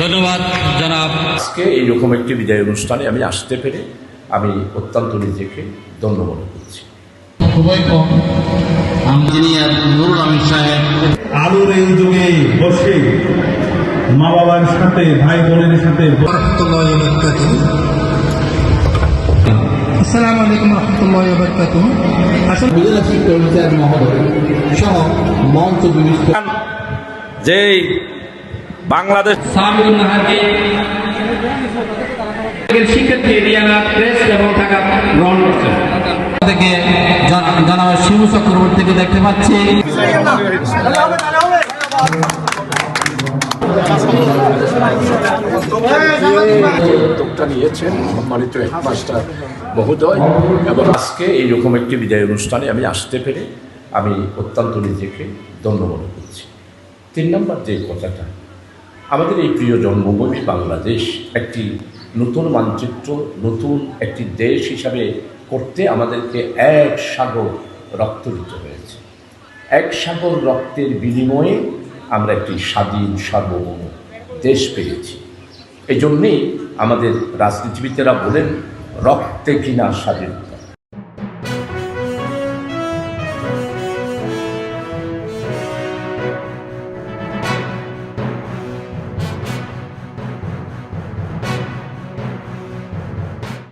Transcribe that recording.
ধন্যবাদ জনাব। আজকে এইরকম একটি বিদায় অনুষ্ঠানে আমি আসতে পেরে আমি অত্যন্ত নিজেকে ধন্য মনে করছি। খুবই কম। ইঞ্জিনিয়ার নুরুল আমিন সাহেব। আলোর এই যুগে বসে মা বাবার সাথে ভাই বোনের সাথে আসসালামু আলাইকুম রহমতুল্লাহ বরকাত আসলে উপজেলা শিক্ষা অফিসার মহোদয় সহ মঞ্চ যেই বাংলাদেশ থেকে দেখতে পাচ্ছি। উদ্যোগটা নিয়েছেন সম্মানিত হেডমাস্টার মহোদয় এবং আজকে এইরকম একটি বিদায় অনুষ্ঠানে আমি আসতে পেরে আমি অত্যন্ত নিজেকে ধন্য মনে করছি। তিন নম্বর যে কথাটা আমাদের এই প্রিয় জন্মভূমি বাংলাদেশ একটি নতুন মানচিত্র, নতুন একটি দেশ হিসাবে করতে আমাদেরকে এক সাগর রক্ত দিতে হয়েছে। এক সাগর রক্তের বিনিময়ে আমরা একটি স্বাধীন সার্বভৌম দেশ পেয়েছি। এই আমাদের রাজনীতিবিদেরা বলেন, রক্তে কিনা স্বাধীনতা।